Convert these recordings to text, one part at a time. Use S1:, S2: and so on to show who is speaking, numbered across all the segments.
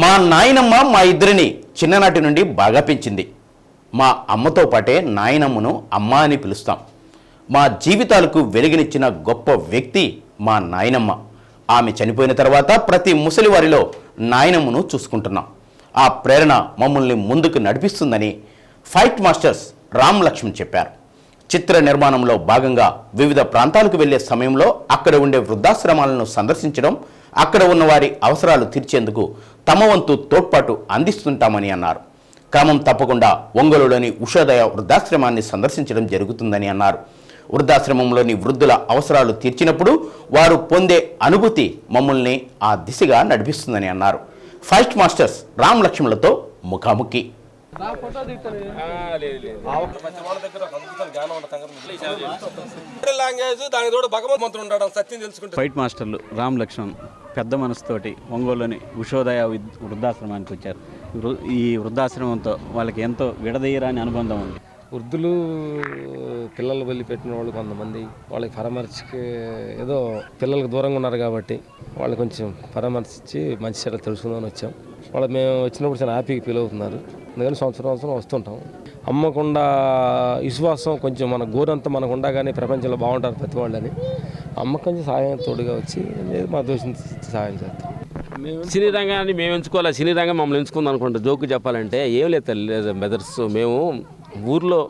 S1: మా నాయనమ్మ మా ఇద్దరిని చిన్ననాటి నుండి బాగా పెంచింది. మా అమ్మతో పాటే నాయనమ్మను అమ్మ అని పిలుస్తాం. మా జీవితాలకు వెలుగునిచ్చిన గొప్ప వ్యక్తి మా నాయనమ్మ. ఆమె చనిపోయిన తర్వాత ప్రతి ముసలి వారిలో నాయనమ్మను చూసుకుంటున్నాం. ఆ ప్రేరణ మమ్మల్ని ముందుకు నడిపిస్తుందని ఫైట్ మాస్టర్స్ రామ్ లక్ష్మణ్ చెప్పారు. చిత్ర నిర్మాణంలో భాగంగా వివిధ ప్రాంతాలకు వెళ్ళే సమయంలో అక్కడ ఉండే వృద్ధాశ్రమాలను సందర్శించడం అక్కడ ఉన్న వారి అవసరాలు తీర్చేందుకు తమ వంతు తోడ్పాటు అందిస్తుంటామని అన్నారు. క్రమం తప్పకుండా ఒంగోలులోని ఉషోదయ వృద్ధాశ్రమాన్ని సందర్శించడం జరుగుతుందని అన్నారు. వృద్ధాశ్రమంలోని వృద్ధుల అవసరాలు తీర్చినప్పుడు వారు పొందే అనుభూతి మమ్మల్ని ఆ దిశగా నడిపిస్తుందని అన్నారు. ఫైట్ మాస్టర్స్ రామ్ లక్ష్మణులతో ముఖాముఖి.
S2: లాంగ్వేజ్ దాని తోడు భగవంతుడు ఉంటాడు సత్యం తెలుసుకుంటే
S3: ఫైట్ మాస్టర్లు రామ్ లక్ష్మణ్ పెద్ద మనసుతోటి ఒంగోలులోని ఉషోదయ విద్- వృద్ధాశ్రమానికి వచ్చారు. ఈ వృ- ఈ వృద్ధాశ్రమంతో వాళ్ళకి ఎంతో విడదీయరాని అనుబంధం ఉంది.
S4: వృద్ధులు పిల్లలు వదిలిపెట్టిన వాళ్ళు కొంతమంది వాళ్ళకి పరామర్శకి ఏదో పిల్లలకు దూరంగా ఉన్నారు కాబట్టి వాళ్ళు కొంచెం పరామర్శించి మంచి చెడ్డ తెలుసుకుందామని వచ్చాం. వాళ్ళు మేము వచ్చినప్పుడు చాలా హ్యాపీగా ఫీల్ అవుతున్నారు. అందుకని సంవత్సరం సంవత్సరం వస్తుంటాం. అమ్మకుండా విశ్వాసం కొంచెం మన గోరంతా మనకు ఉండగానే ప్రపంచంలో బాగుంటారు ప్రతి వాళ్ళని. అమ్మ కొంచెం సహాయం తోడుగా వచ్చి మా దోషం సహాయం చేస్తాం.
S5: సినీ రంగాన్ని మేము ఎంచుకోవాలి? సినీ రంగం మమ్మల్ని ఎంచుకుందాం అనుకుంటే జోకు చెప్పాలంటే ఏం లేదు తల్లి మెదర్స్ మేము ఊర్లో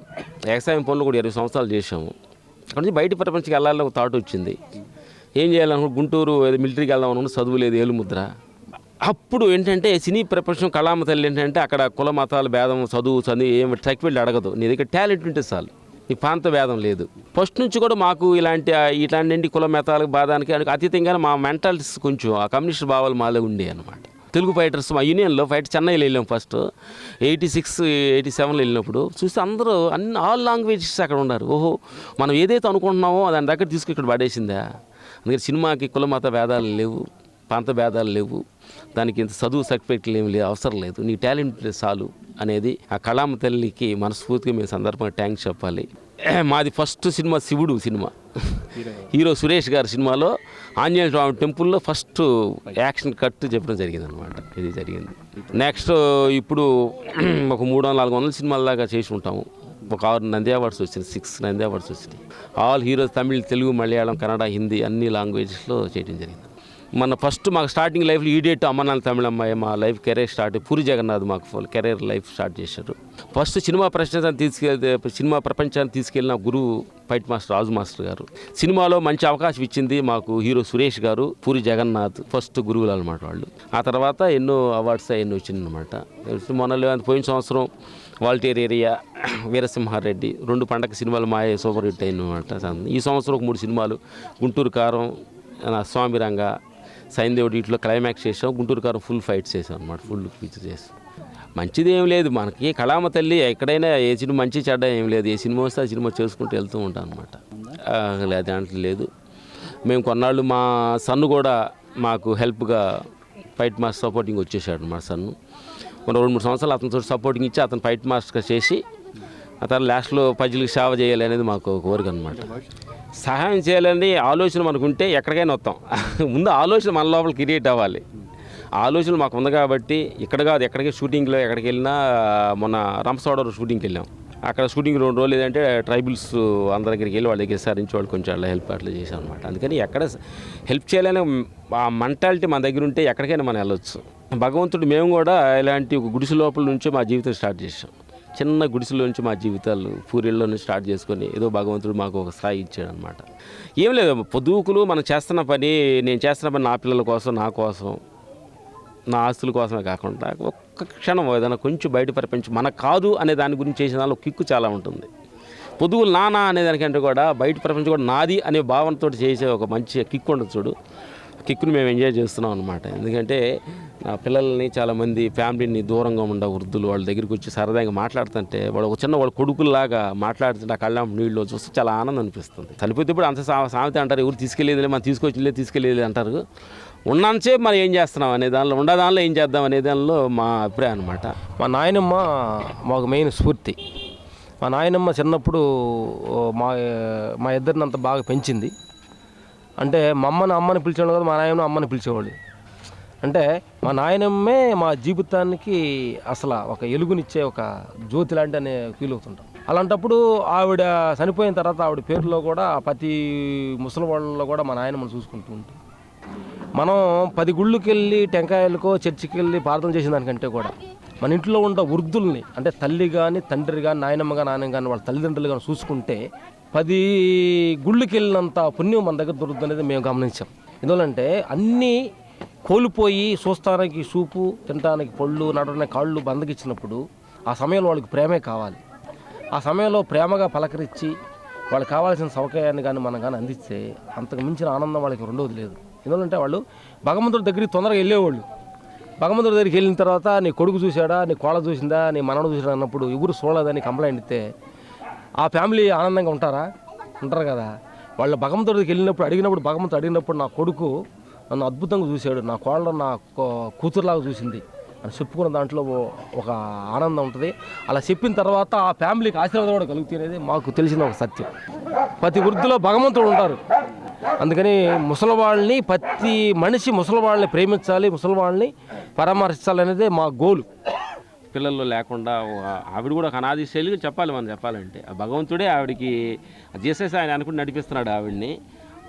S5: వ్యవసాయం పనులు కూడా ఇరవై సంవత్సరాలు చేసాము అక్కడి నుంచి బయట ప్రపంచంకి వెళ్ళాలని ఒక థాట్ వచ్చింది. ఏం చేయాలనుకుంటే గుంటూరు మిలిటరీకి వెళ్దాం అనుకుంటే చదువు లేదు ఏలుముద్ర. అప్పుడు ఏంటంటే సినీ ప్రపంచం కళామ తల్లి ఏంటంటే అక్కడ కుల మతాలు భేదం చదువు చదువు ఏమి ట్రక్ వెళ్ళి అడగదు. నీ దగ్గర టాలెంట్ ఉంటే చాలు. ఈ ప్రాంత భేదం లేదు. ఫస్ట్ నుంచి కూడా మాకు ఇలాంటి ఇట్లాంటి కుల మతాలకు బాధానికి అతీతంగానే మా మెంటాలిటీస్ కొంచెం ఆ కమ్యూనిస్ట్ భావాలు మాలో ఉండే అనమాట తెలుగు ఫైటర్స్ మా యూనియన్లో ఫైట్ చెన్నైలో వెళ్ళాం ఫస్ట్. ఎయిటీ సిక్స్ ఎయిటీ సెవెన్లో వెళ్ళినప్పుడు చూస్తే అందరూ అన్ని ఆల్ లాంగ్వేజెస్ అక్కడ ఉన్నారు. ఓహో మనం ఏదైతే అనుకుంటున్నామో దాని దగ్గర తీసుకు ఇక్కడ పడేసిందా? అందుకని సినిమాకి కుల మత భేదాలు లేవు ప్రాంత భేదాలు లేవు. దానికి ఇంత చదువు సర్టిఫికెట్లు ఏమి లేవు అవసరం లేదు. నీ టాలెంట్ చాలు అనేది ఆ కళామ తల్లికి మనస్ఫూర్తిగా మేము సందర్భంగా ట్యాంక్స్ చెప్పాలి. మాది first cinema Shivudu cinema. Hero. Suresh గారి సినిమాలో ఆంజనేయ స్వామి టెంపుల్లో ఫస్ట్ యాక్షన్ కట్ చెప్పడం జరిగింది అనమాట ఇది జరిగింది. నెక్స్ట్ ఇప్పుడు ఒక మూడు వందల నాలుగు వందల సినిమాల దాకా చేసి ఉంటాము. ఒక ఆరు నంది అవార్డ్స్ వచ్చినాయి సిక్స్ నంది అవార్డ్స్ వచ్చినాయి. ఆల్ హీరోస్ తమిళ్ తెలుగు మలయాళం కన్నడ హిందీ అన్ని లాంగ్వేజెస్లో చేయడం జరిగింది. మన ఫస్ట్ మాకు స్టార్టింగ్ లైఫ్లో ఈడేట్ అమ్మనాన్న తమిళ అమ్మాయి మా life career start Puri Jagannadh మాకు ఫుల్ కెరీర్ లైఫ్ స్టార్ట్ చేశారు ఫస్ట్ సినిమా ప్రపంచాన్ని తీసుకెళ్తే సినిమా ప్రపంచాన్ని తీసుకెళ్ళిన గురువు ఫైట్ మాస్టర్ రాజు మాస్టర్ గారు. సినిమాలో మంచి అవకాశం ఇచ్చింది మాకు హీరో సురేష్ గారు పూరి జగన్నాథ్ ఫస్ట్ గురువులు అనమాట వాళ్ళు. ఆ తర్వాత ఎన్నో అవార్డ్స్ ఎన్నో వచ్చిందనమాట మొన్న పోయిన సంవత్సరం వాల్టేర్ ఏరియా వీరసింహారెడ్డి రెండు పండగ సినిమాలు మాయ సూపర్ హిట్ అయినమాట ఈ సంవత్సరం ఒక మూడు సినిమాలు గుంటూరు కారం ఆ, సైన్ రంగ సైన్దేవుడు క్లైమాక్స్ చేసాం గుంటూరు కారం ఫుల్ ఫైట్స్ చేసాం అనమాట ఫుల్ పిక్చర్ చేసాం. మంచిది ఏం లేదు మనకి కళామ తల్లి ఎక్కడైనా ఏ సినిమా మంచి చెడ్డ ఏం లేదు ఏ సినిమా వస్తే ఆ సినిమా చేసుకుంటూ వెళ్తూ ఉంటాం అనమాట లేదు దాంట్లో లేదు. మేము కొన్నాళ్ళు మా సన్ను కూడా మాకు హెల్ప్గా ఫైట్ మాస్టర్ సపోర్టింగ్ వచ్చేసాడు మా సన్ను. మన రెండు మూడు సంవత్సరాలు అతనితో సపోర్టింగ్ ఇచ్చి అతను ఫైట్ మాస్టర్గా చేసి అతను లాస్ట్లో ప్రజలకు సేవ చేయాలి అనేది మాకు ఒక కోరిక అనమాట సహాయం చేయాలని ఆలోచన మనకుంటే ఎక్కడికైనా వస్తాం. ముందు ఆలోచన మన లోపల క్రియేట్ అవ్వాలి. ఆలోచన మాకు ఉంది కాబట్టి ఇక్కడ కాదు ఎక్కడికి షూటింగ్లో ఎక్కడికి వెళ్ళినా మొన్న రంపసోడవరం షూటింగ్కి వెళ్ళాం. అక్కడ షూటింగ్ రెండు రోజులు ఏదంటే ట్రైబల్స్ అందరి దగ్గరికి వెళ్ళి వాళ్ళ దగ్గర సారించి వాళ్ళు కొంచెం అట్లా హెల్ప్ అట్లా చేశాం అనమాట అందుకని ఎక్కడ హెల్ప్ చేయాలనే ఆ మెంటాలిటీ మన దగ్గర ఉంటే ఎక్కడికైనా మనం వెళ్ళొచ్చు. భగవంతుడు మేము కూడా ఇలాంటి ఒక గుడిసె లోపల నుంచి మా జీవితం స్టార్ట్ చేసాం చిన్న గుడిసెలో నుంచి మా జీవితాలు పూరిల్లో నుంచి స్టార్ట్ చేసుకొని ఏదో భగవంతుడు మాకు ఒక స్థాయి ఇచ్చాడు అనమాట ఏం లేదు పొదువుకులు మనం చేస్తున్న పని నేను చేస్తున్న పని నా పిల్లల కోసం నా కోసం నా ఆస్తుల కోసమే కాకుండా ఒక్క క్షణం ఏదైనా కొంచెం బయట ప్రపంచం మన కాదు అనే దాని గురించి చేసిన దానిలో కిక్కు చాలా ఉంటుంది. పొదువులు నానా అనే దానికంటే కూడా బయట ప్రపంచం కూడా నాది అనే భావనతో చేసే ఒక మంచి కిక్ ఉండదు చూడు. కిక్ను మేము ఎంజాయ్ చేస్తున్నాం అనమాట ఎందుకంటే నా పిల్లల్ని చాలామంది ఫ్యామిలీని దూరంగా ఉండ వృద్ధులు వాళ్ళ దగ్గరికి వచ్చి సరదాగా మాట్లాడుతుంటే వాళ్ళు ఒక చిన్న వాళ్ళ కొడుకుల్లాగా మాట్లాడుతుంటే ఆ కళ్ళం నీళ్ళు చూస్తే చాలా ఆనందం అనిపిస్తుంది. చనిపోతే ఇప్పుడు అంత సా- సామెత అంటారు ఎవరు తీసుకెళ్ళేదిలే మనం తీసుకొచ్చిలే తీసుకెళ్ళేది అంటారు. ఉన్నాంచే మనం ఏం చేస్తున్నాం అనే దానిలో ఉండ దానిలో ఏం చేద్దాం అనే దానిలో మా అభిప్రాయం అనమాట
S4: మా నాయనమ్మ మాకు మెయిన్ స్ఫూర్తి. మా నాయనమ్మ చిన్నప్పుడు మా మా ఇద్దరిని అంత బాగా పెంచింది. అంటే మా అమ్మని అమ్మని పిలిచేవాళ్ళు కదా మా నాయన అమ్మని పిలిచేవాళ్ళు అంటే మా నాయనమ్మే మా జీవితానికి అసలు ఒక ఎలుగునిచ్చే ఒక జ్యోతి లాంటి అనే ఫీల్ అవుతుంటాం. అలాంటప్పుడు ఆవిడ చనిపోయిన తర్వాత ఆవిడ పేరులో కూడా ప్రతి ముసలి వాళ్ళలో కూడా మా నాయనమ్మని చూసుకుంటూ ఉంటాం. మనం పది గుళ్ళకి వెళ్ళి టెంకాయలకో చర్చికి వెళ్ళి ప్రార్థన చేసిన దానికంటే కూడా మన ఇంట్లో ఉన్న వృద్ధుల్ని అంటే తల్లి కానీ తండ్రి కానీ నాయనమ్మ కానీ నాయనమ్మ కానీ వాళ్ళ తల్లిదండ్రులు కానీ చూసుకుంటే పది గుళ్ళకి వెళ్ళినంత పుణ్యం మన దగ్గర దొరుకుతుంది అనేది మేము గమనించాం. ఎందువల్లంటే అన్నీ కోల్పోయి చూస్తానికి చూపు తినడానికి పళ్ళు నడవడానికి కాళ్ళు బందకిచ్చినప్పుడు ఆ సమయంలో వాళ్ళకి ప్రేమే కావాలి. ఆ సమయంలో ప్రేమగా పలకరించి వాళ్ళకి కావాల్సిన సౌకర్యాన్ని కానీ మనం కానీ అందిస్తే అంతకు మించిన ఆనందం వాళ్ళకి రెండోది లేదు. ఎందుకంటే వాళ్ళు భగవంతుడి దగ్గరికి తొందరగా వెళ్ళేవాళ్ళు. భగవంతుడి దగ్గరికి వెళ్ళిన తర్వాత నీ కొడుకు చూశాడా నీ కోళ్ళ చూసిందా నీ మనవడు చూసాడా అన్నప్పుడు ఎవరు చూడలేదని కంప్లైంట్ ఇస్తే ఆ ఫ్యామిలీ ఆనందంగా ఉంటారా? ఉంటారు కదా. వాళ్ళు భగవంతుడి దగ్గరికి వెళ్ళినప్పుడు అడిగినప్పుడు భగవంతుడు అడిగినప్పుడు నా కొడుకు నన్ను అద్భుతంగా చూశాడు. నా కోళ్ళ నా కూతురులాగా చూసింది. అని చెప్పుకున్న దాంట్లో ఒక ఆనందం ఉంటుంది. అలా చెప్పిన తర్వాత ఆ ఫ్యామిలీకి ఆశీర్వాదం కూడా కలుగుతుంది మాకు తెలిసిన ఒక సత్యం. ప్రతి వృద్ధిలో భగవంతుడు ఉంటారు. అందుకని ముసలివాళ్ళని ప్రతి మనిషి ముసలివాళ్ళని ప్రేమించాలి ముసలివాళ్ళని పరామర్శించాలి అనేది మా గోలు.
S5: పిల్లలు లేకుండా ఆవిడ కూడా ఒక అనాది శైలిగా చెప్పాలి మనం చెప్పాలంటే. ఆ భగవంతుడే ఆవిడకి జీసస్ ఆయన అనుకుని నడిపిస్తున్నాడు ఆవిడ్ని.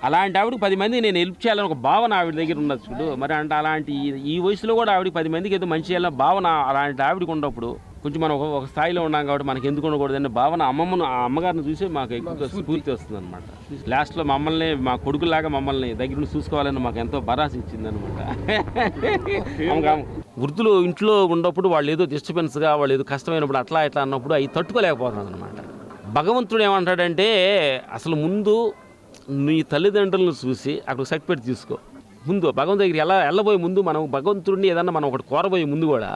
S5: అలాంటి ఆవిడకి పది మంది నేను హెల్ప్ చేయాలని ఒక భావన ఆవిడ దగ్గర ఉన్నది చూడు. మరి అంటే అలాంటి ఈ- వయసులో కూడా ఆవిడకి పది మందికి ఏదో మంచి చేయాలని భావన అలాంటి ఆవిడకి ఉన్నప్పుడు కొంచెం మనం ఒక స్థాయిలో ఉన్నాం కాబట్టి మనకి ఎందుకు ఉండకూడదు అనే భావన అమ్మమ్మను ఆ అమ్మగారిని చూసి మాకు ఎక్కువ స్ఫూర్తి. వస్తుంది అనమాట లాస్ట్లో మమ్మల్ని మా కొడుకులాగా మమ్మల్ని దగ్గర నుండి చూసుకోవాలని మాకు ఎంతో భరాస ఇచ్చింది అనమాట వృద్ధులు ఇంట్లో ఉన్నప్పుడు వాళ్ళు ఏదో డిస్టర్బెన్స్గా వాళ్ళు ఏదో కష్టమైనప్పుడు అట్లా ఇట్లా అన్నప్పుడు అవి తట్టుకోలేకపోతున్నారు అనమాట భగవంతుడు ఏమంటాడంటే అసలు ముందు నీ తల్లిదండ్రులను చూసి అక్కడ సర్టిఫికేట్ తీసుకో. ముందు భగవంతు దగ్గరికి ఎలా వెళ్ళబోయే ముందు మనం భగవంతుడిని ఏదన్నా మనం ఒకటి కోరబోయే ముందు కూడా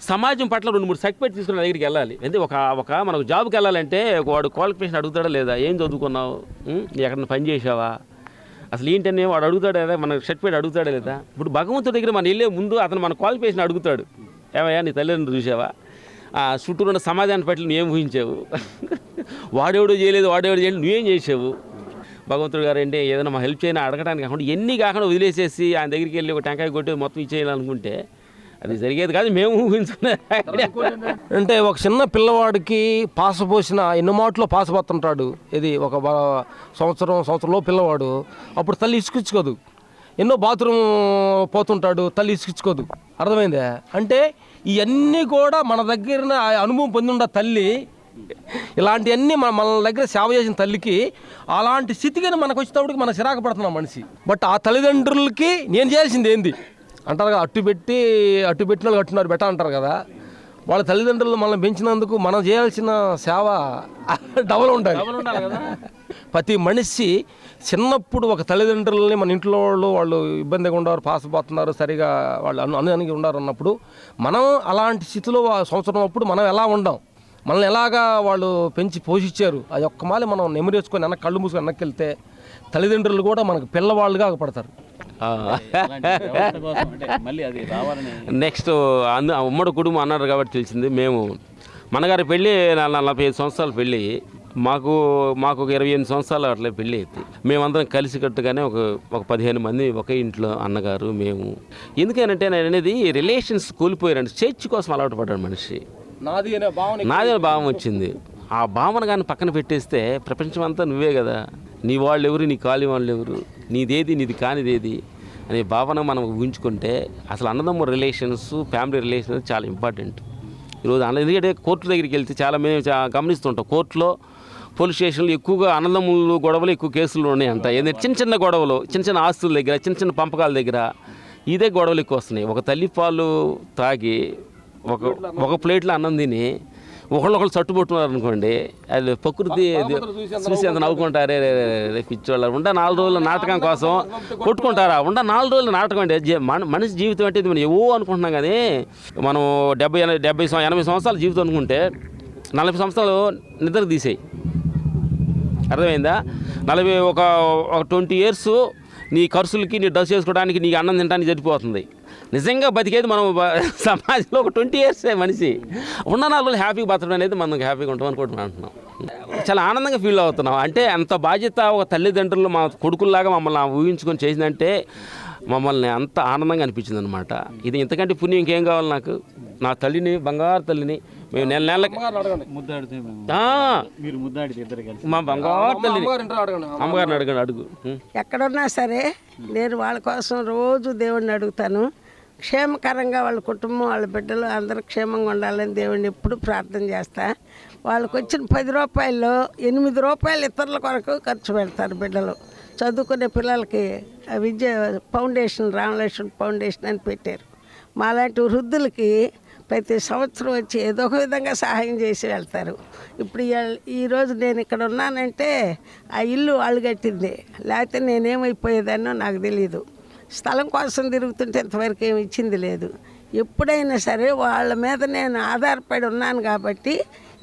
S5: సమాజం పట్ల రెండు మూడు సర్టిఫికేట్ తీసుకున్న దగ్గరికి వెళ్ళాలి. అంటే ఒక ఒక మనకు జాబ్కి వెళ్ళాలంటే వాడు క్వాలిఫికేషన్ అడుగుతాడా లేదా? ఏం చదువుకున్నావు? ఎక్కడన్నా ఎక్కడ పని చేసావా అసలు ఏంటనే వాడు అడుగుతాడా లేదా? మన సర్టిఫికేట్ అడుగుతాడా లేదా? ఇప్పుడు భగవంతుడి దగ్గర మనం వెళ్ళే ముందు అతను మన క్వాలిఫికేషన్ అడుగుతాడు. ఏమయ్యా నీ తల్లిదండ్రులు చూసావా? ఆ చుట్టూ ఉన్న సమాజాన్ని పట్ల నువ్వేం ఊహించావు? వాడెవడో చేయలేదు వాడెవడో చేయలేదు నువ్వేం చేసావు భగవంతుడు గారు అంటే ఏదైనా మా హెల్ప్ చేయని? అడగడానికి కాకుండా ఎన్ని కాకుండా వదిలేసేసి ఆయన దగ్గరికి వెళ్ళి ఒక టెంకాయ కొట్టి మొత్తం ఇచ్చేయాలనుకుంటే అది జరిగేది కాదు మేము ఊహించుకునే
S4: అంటే ఒక చిన్న పిల్లవాడికి పాసపోసిన ఎన్ని మాటలో పాసపోతుంటాడు ఇది ఒక సంవత్సరం సంవత్సరంలో పిల్లవాడు. అప్పుడు తల్లి ఇసుకించుకోదు ఎన్నో బాత్రూమ్ పోతుంటాడు తల్లి ఇసుకించుకోదు అర్థమైందా? అంటే ఇవన్నీ కూడా మన దగ్గర అనుభవం పొంది తల్లి ఇలాంటివన్నీ మన మన దగ్గర సేవ చేసిన తల్లికి అలాంటి స్థితిగా మనకు వచ్చేటప్పటికి మన చిరాకు పడుతున్నాం మనిషి. బట్ ఆ తల్లిదండ్రులకి నేను చేయాల్సింది ఏంది? అంటారు అట్టు పెట్టి అట్టు పెట్టిన వాళ్ళు కట్టున్నారు బెట్ట అంటారు కదా. వాళ్ళ తల్లిదండ్రులు మనల్ని పెంచినందుకు మనం చేయాల్సిన సేవ డబల్ ఉండాలి. ప్రతి మనిషి చిన్నప్పుడు ఒక తల్లిదండ్రులని మన ఇంట్లో వాళ్ళు వాళ్ళు ఇబ్బందిగా ఉండరు పాసపోతున్నారు సరిగా వాళ్ళు అను అనుదానికి ఉండరు అన్నప్పుడు మనం అలాంటి స్థితిలో సంవత్సరం అప్పుడు మనం ఎలా ఉండాం? మనల్ని ఎలాగా వాళ్ళు పెంచి పోషించారు? అది ఒక్క మాలి మనం నెమరేసుకొని వెనక్కి కళ్ళు మూసుకొని వెనక్కి వెళ్తే తల్లిదండ్రులు కూడా మనకు పిల్లవాళ్ళుగా పడతారు.
S5: నెక్స్ట్ అందు ఉమ్మడి కుటుంబం అన్నారు కాబట్టి తెలిసింది. మేము మనగారి పెళ్ళి నలభై ఐదు సంవత్సరాల పెళ్ళి. మాకు మాకు ఒక ఇరవై ఎనిమిది సంవత్సరాలు అట్లా పెళ్ళి అయితే మేమందరం కలిసికట్టుగానే ఒక ఒక పదిహేను మంది ఒకే ఇంట్లో అన్నగారు మేము. ఎందుకనంటే నేను అనేది రిలేషన్స్ కూలిపోయారండి. చర్చ్ కోసం అలవాటు పడ్డాడు మనిషి.
S4: నాది అనే భావన
S5: నాదే భావం వచ్చింది. ఆ భావన కానీ పక్కన పెట్టేస్తే ప్రపంచం అంతా నువ్వే కదా. నీ వాళ్ళు ఎవరు నీ కాలి వాళ్ళు ఎవరు నీదేది నీది కానిదేది? అనే భావన మనం ఊహించుకుంటే అసలు అన్నదమ్ము రిలేషన్స్ ఫ్యామిలీ రిలేషన్స్ చాలా ఇంపార్టెంట్. ఈరోజు అన్న ఎందుకంటే కోర్టు దగ్గరికి వెళ్తే చాలా మేము గమనిస్తుంటాం. కోర్టులో పోలీస్ స్టేషన్లు ఎక్కువగా అన్నదమ్ములు గొడవలు ఎక్కువ కేసులు ఉన్నాయంట ఏంటంటే చిన్న చిన్న గొడవలు చిన్న చిన్న ఆస్తుల దగ్గర చిన్న చిన్న పంపకాల దగ్గర ఇదే గొడవలు ఎక్కువ వస్తున్నాయి. ఒక తల్లి పాలు తాగి ఒక ఒక ప్లేట్లో అన్నం తిని ఒకళ్ళొకళ్ళు చట్టుబట్టున్నారు అనుకోండి అది ప్రకృతి చూసి అంత నవ్వుకుంటారే. పిచ్చోళ్ళు ఉండ నాలుగు రోజుల నాటకం కోసం కొట్టుకుంటారా? ఉండ నాలుగు రోజుల నాటకం మన మనిషి జీవితం అంటే ఇది మనం ఏవో అనుకుంటున్నాం కానీ మనం డెబ్బై డెబ్బై ఎనభై సంవత్సరాల జీవితం అనుకుంటే నలభై సంవత్సరాలు నిద్ర తీసేయి. అర్థమైందా? నలభై ఒక ఒక ట్వంటీ ఇయర్స్ నీ ఖర్చులకి నీ డ్రెస్ చేసుకోవడానికి నీకు అన్నం తినడానికి సరిపోతుంది. నిజంగా బతికేది మనం సమాజంలో ఒక ట్వంటీ ఇయర్స్ మనిషి. ఉన్న నాలుగు హ్యాపీగా బతకడం అనేది మనం హ్యాపీగా ఉంటాం అనుకుంటున్నాం అంటున్నాం. చాలా ఆనందంగా ఫీల్ అవుతున్నాం. అంటే అంత బాధ్యత ఒక తల్లిదండ్రులు మా కొడుకుల్లాగా మమ్మల్ని ఊహించుకొని చేసిందంటే మమ్మల్ని అంత ఆనందంగా అనిపించింది అనమాట ఇది ఇంతకంటే పుణ్యం ఇంకేం కావాలి నాకు? నా తల్లిని బంగారు తల్లిని మేము నెల నెలకి
S3: ముద్దాడితే మేము.
S5: ఆ,
S3: మీరు ముద్దాడితే ఇద్దరు కలిసి.
S5: మా బంగారు అమ్మగారిని అడగండి అడుగు.
S6: ఎక్కడున్నా సరే నేను వాళ్ళ కోసం రోజు దేవుడిని అడుగుతాను. క్షేమకరంగా వాళ్ళ కుటుంబం వాళ్ళ బిడ్డలు అందరూ క్షేమంగా ఉండాలని దేవుడిని ఎప్పుడు ప్రార్థన చేస్తా. వాళ్ళకి వచ్చిన పది రూపాయల్లో ఎనిమిది రూపాయలు ఇతరుల కొరకు ఖర్చు పెడతారు బిడ్డలు. చదువుకునే పిల్లలకి ఆ విద్య ఫౌండేషన్ రామలక్ష్మణ్ ఫౌండేషన్ అని పెట్టారు. మాలాంటి వృద్ధులకి ప్రతి సంవత్సరం వచ్చి ఏదో ఒక విధంగా సహాయం చేసి వెళ్తారు. ఇప్పుడు ఈరోజు నేను ఇక్కడ ఉన్నానంటే ఆ ఇల్లు వాళ్ళు కట్టింది లేకపోతే నేనేమైపోయేదానో నాకు తెలియదు స్థలం కోసం తిరుగుతుంటే ఇంతవరకు ఏమి ఇచ్చింది లేదు. ఎప్పుడైనా సరే వాళ్ళ మీద నేను ఆధారపడి ఉన్నాను కాబట్టి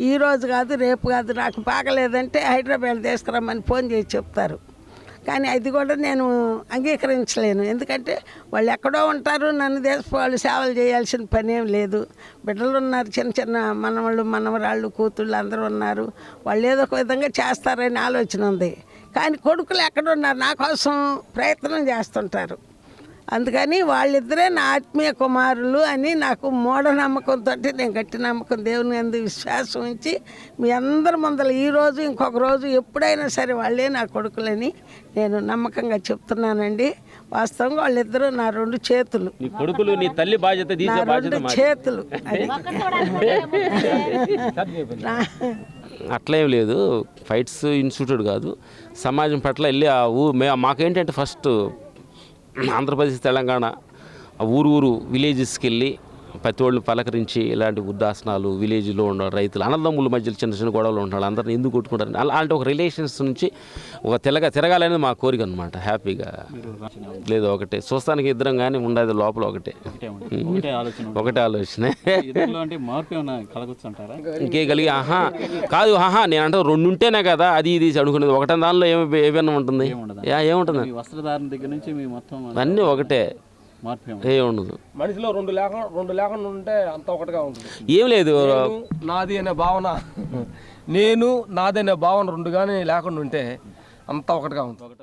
S6: ఈ రోజు కాదు రేపు కాదు నాకు బాగలేదంటే హైదరాబాద్ తీసుకురమ్మని ఫోన్ చేసి చెప్తారు. కానీ అది కూడా నేను అంగీకరించలేను. ఎందుకంటే వాళ్ళు ఎక్కడో ఉంటారు నన్ను దేశ వాళ్ళు సేవలు చేయాల్సిన పని ఏం లేదు. బిడ్డలు ఉన్నారు చిన్న చిన్న మనవాళ్ళు మనవరాళ్ళు కూతుళ్ళు అందరూ ఉన్నారు. వాళ్ళు ఏదో ఒక విధంగా చేస్తారని ఆలోచన ఉంది. కానీ కొడుకులు ఎక్కడున్నారు నా కోసం ప్రయత్నం చేస్తుంటారు. అందుకని వాళ్ళిద్దరే నా ఆత్మీయ కుమారులు అని నాకు మూఢనమ్మకంతో నేను గట్టి నమ్మకం దేవుని అందు విశ్వాసం ఉంచి మీ అందరి ముందర ఈ రోజు ఇంకొక రోజు ఎప్పుడైనా సరే వాళ్ళే నా కొడుకులని నేను నమ్మకంగా చెప్తున్నానండి. వాస్తవంగా వాళ్ళిద్దరూ నా రెండు చేతులు.
S5: నీ కొడుకులు నీ తల్లి బాధ్యత
S6: రెండు. చేతులు.
S5: అట్లేం లేదు. ఫైట్స్ ఇన్స్టిట్యూట్ కాదు. సమాజం పట్ల వెళ్ళి ఆ ఊ మే మాకేంటంటే ఫస్ట్ ఆంధ్రప్రదేశ్ తెలంగాణ ఆ ఊరు ఊరు విలేజెస్కి వెళ్ళి ప్రతి వాళ్ళు పలకరించి ఇలాంటి వృద్ధాసనాలు విలేజ్లో ఉన్న రైతులు అన్నదమ్ముల మధ్యలో చిన్న చిన్న గొడవలు ఉంటారు అందరిని ఎందుకు కొట్టుకుంటారు అలాంటి ఒక రిలేషన్స్ నుంచి ఒక తెలగ తిరగాలనేది మా కోరిక అనమాట హ్యాపీగా. లేదు ఒకటే. చూస్తానికి ఇద్దరం కానీ ఉండేది లోపల ఒకటే.
S3: ఒకటే ఆలోచన
S5: ఇంకే కలిగి ఆహా. కాదు ఆహా నేను అంటే రెండు ఉంటేనే కదా అది ఇది అనుకునేది. ఒకటే దానిలో ఏమి ఏమైనా ఉంటుంది? ఏముంటుంది?
S3: వస్త్రధారణ దగ్గర నుంచి మొత్తం
S5: అన్నీ ఒకటే. ఏ ఉండదు.
S2: మనిషిలో రెండు లేక రెండు లేకుండా ఉంటే అంత ఒకటిగా ఉంటుంది.
S5: ఏం లేదు.
S2: నాది అనే భావన నేను నాది అనే భావన రెండు కానీ లేకుండా ఉంటే అంత ఒకటిగా ఉంటుంది.